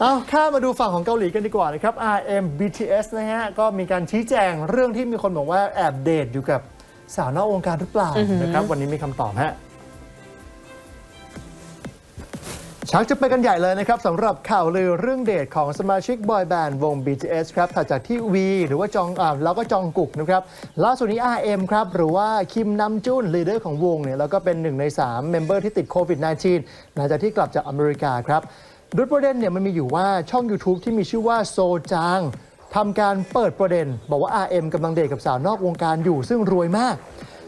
เอาข้ามมาดูฝั่งของเกาหลีกันดีกว่านะครับ RM BTS นะฮะ ก็มีการชี้แจงเรื่องที่มีคนบอกว่าแอบเดทอยู่กับสาวนอกวงการหรือเปล่านะครับ วันนี้มีคำตอบฮะชักจะไปกันใหญ่เลยนะครับสำหรับข่าวลือเรื่องเดทของสมาชิกบอยแบนด์วง BTS ครับถัดจากที่วีหรือว่าจองอ่าแล้วก็จองกุกนะครับล่าสุดนี้ RM ครับ หรือว่าคิมนัมจุนลีดเดอร์ของวงเนี่ยแล้วก็เป็นหนึ่งใน3เมมเบอร์ที่ติดโควิด -19 หลังจากที่กลับจากอเมริกาครับ โดยประเด็นเนี่ยมันมีอยู่ว่าช่อง YouTube ที่มีชื่อว่าโซจางทำการเปิดประเด็น บอกว่า RM กำลังเดทกับสาวนอกวงการอยู่ซึ่งรวยมาก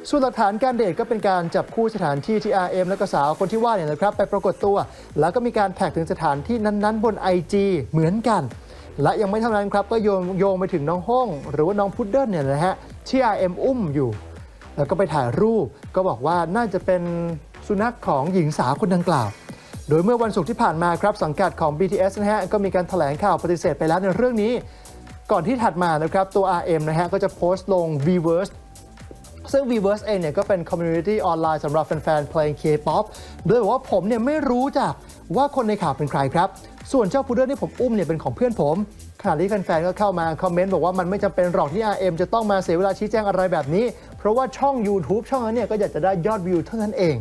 ส่วนหลักฐานการเดทก็เป็นการจับคู่สถานที่ที่ RM และก็สาวคนที่ว่าเนี่ยนะครับไปปรากฏตัว แล้วก็มีการแท็กถึงสถานที่นั้นๆ บน IG เหมือนกัน และยังไม่เท่านั้นครับก็โยงโยงไปถึงน้องห้อง หรือว่าน้องพุดเดิ้ลเนี่ยนะฮะที่ RM อุ้มอยู่ แล้วก็ไปถ่ายรูปก็บอกว่าน่าจะเป็นสุนัขของหญิงสาวคนดังกล่าว โดยเมื่อวันศุกร์ที่ผ่านมาครับสังกัดของ BTS นะฮะก็มีการแถลงข่าวปฏิเสธไปแล้วในเรื่องนี้ ก่อนที่ถัดมานะครับตัว RM นะฮะก็จะโพสต์ลง Vverse ซึ่ง Vverse เองเนี่ยก็เป็นคอมมูนิตี้ออนไลน์สำหรับแฟนๆเพลง K-POP โดยบอกว่าผมเนี่ยไม่รู้จักว่าคนในข่าวเป็นใครครับ ส่วนเจ้าพุดเดิ้ลที่ผมอุ้มเนี่ยเป็นของเพื่อนผมขณะที่แฟนๆก็เข้ามาคอมเมนต์บอกว่ามันไม่จำเป็นหรอกที่ RM จะต้องมาเสียเวลาชี้แจงอะไรแบบนี้ เพราะว่าช่อง YouTube ช่องนั้นเนี่ยก็อยากจะได้ยอดวิวเท่านั้นเอง